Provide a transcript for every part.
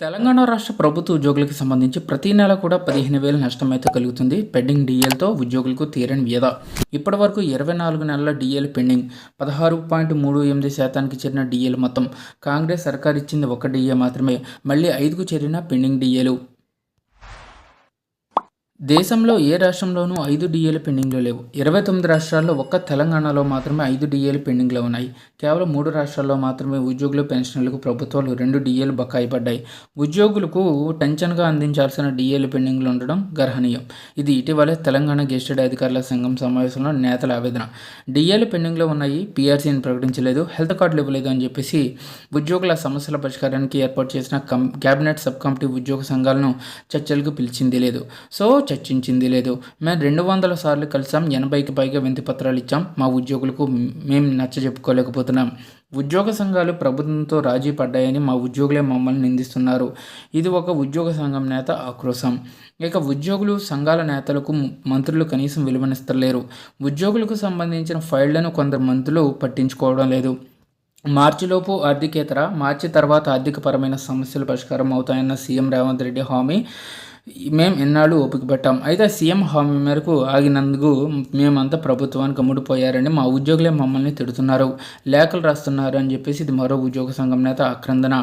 తెలంగాణ రాష్ట్ర ప్రభుత్వ ఉద్యోగులకు సంబంధించి ప్రతి నెల కూడా పదిహేను వేలు నష్టం అయితే కలుగుతుంది. పెండింగ్ డీఎల్తో ఉద్యోగులకు తీరని వ్యధ. ఇప్పటి వరకు ఇరవై నాలుగు నెలల డిఎల్ పెండింగ్. పదహారు పాయింట్ మూడు ఎనిమిది శాతానికి చేరిన డిఎల్ మొత్తం కాంగ్రెస్ సర్కార్ ఇచ్చింది ఒక డిఏ మాత్రమే. మళ్ళీ ఐదుకు చేరిన పెండింగ్ డిఏలు దేశంలో ఏ రాష్ట్రంలోనూ ఐదు డిఏలు పెండింగ్లో లేవు. ఇరవై తొమ్మిది రాష్ట్రాల్లో ఒక్క తెలంగాణలో మాత్రమే ఐదు డిఏలు పెండింగ్లో ఉన్నాయి. కేవలం మూడు రాష్ట్రాల్లో మాత్రమే ఉద్యోగులు పెన్షన్లకు ప్రభుత్వాలు రెండు డిఏలు బకాయి పడ్డాయి. ఉద్యోగులకు టెన్షన్గా అందించాల్సిన డిఏలు పెండింగ్లు ఉండడం గర్హనీయం. ఇది ఇటీవలే తెలంగాణ గెస్టెడ్ అధికారుల సంఘం సమావేశంలో నేతల ఆవేదన. డిఏలు పెండింగ్లో ఉన్నాయి. పీఆర్సీని ప్రకటించలేదు. హెల్త్ కార్డులు ఇవ్వలేదు అని చెప్పేసి ఉద్యోగుల సమస్యల పరిష్కారానికి ఏర్పాటు చేసిన కం క్యాబినెట్ సబ్ కమిటీ ఉద్యోగ సంఘాలను చర్చలకు పిలిచింది లేదు. సో చర్చించింది లేదు. మేము రెండు వందల సార్లు కలిసాం ఎనభైకి పైగా వింతి పత్రాలు ఇచ్చాం. మా ఉద్యోగులకు మేము నచ్చ చెప్పుకోలేకపోతున్నాం. ఉద్యోగ సంఘాలు ప్రభుత్వంతో రాజీ పడ్డాయని మా ఉద్యోగులే మమ్మల్ని నిందిస్తున్నారు. ఇది ఒక ఉద్యోగ సంఘం నేత ఆక్రోశం. ఇక ఉద్యోగులు సంఘాల నేతలకు మంత్రులు కనీసం విలువనిస్తలేరు. ఉద్యోగులకు సంబంధించిన ఫైళ్ళను కొందరు మంత్రులు పట్టించుకోవడం లేదు. మార్చిలోపు ఆర్థికేతర మార్చి తర్వాత ఆర్థికపరమైన సమస్యలు పరిష్కారం అవుతాయన్న సీఎం రేవంత్ రెడ్డి హామీ మేము ఎన్నాళ్ళు ఓపిక పెట్టాం. అయితే సీఎం హామీ మేరకు ఆగినందుకు మేమంతా ప్రభుత్వానికి అమ్ముడుపోయారని మా ఉద్యోగులే మమ్మల్ని తిడుతున్నారు. లేఖలు రాస్తున్నారు అని చెప్పేసి ఇది మరో ఉద్యోగ సంఘం నేత ఆక్రందన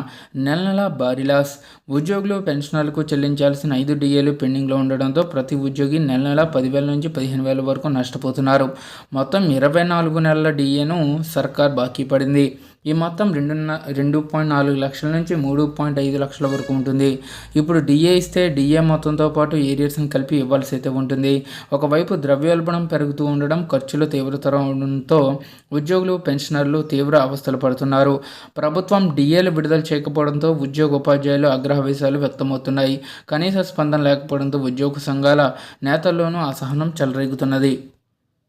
నెల నెల భారీ లాస్. ఉద్యోగులు పెన్షనర్లకు చెల్లించాల్సిన ఐదు డిఏలు పెండింగ్లో ఉండడంతో ప్రతి ఉద్యోగి నెల నెల పదివేల నుంచి పదిహేను వేల వరకు నష్టపోతున్నారు. మొత్తం ఇరవై నాలుగు నెలల డిఏను సర్కార్ బాకీ పడింది. ఈ మొత్తం రెండు రెండు పాయింట్ నాలుగు లక్షల నుంచి మూడు పాయింట్ ఐదు లక్షల వరకు ఉంటుంది. ఇప్పుడు డిఏ ఇస్తే డిఏ మొత్తంతో పాటు ఏరియర్స్ని కలిపి ఇవ్వాల్సి అయితే ఉంటుంది. ఒకవైపు ద్రవ్యోల్బణం పెరుగుతూ ఉండడం ఖర్చులు తీవ్రతరం ఉండడంతో ఉద్యోగులు పెన్షనర్లు తీవ్ర అవస్థలు పడుతున్నారు. ప్రభుత్వం డిఏలు విడుదల చేయకపోవడంతో ఉద్యోగ ఉపాధ్యాయులు అగ్రహవేశాలు వ్యక్తమవుతున్నాయి. కనీస స్పందన లేకపోవడంతో ఉద్యోగ సంఘాల నేతల్లోనూ అసహనం చెలరేగుతున్నది.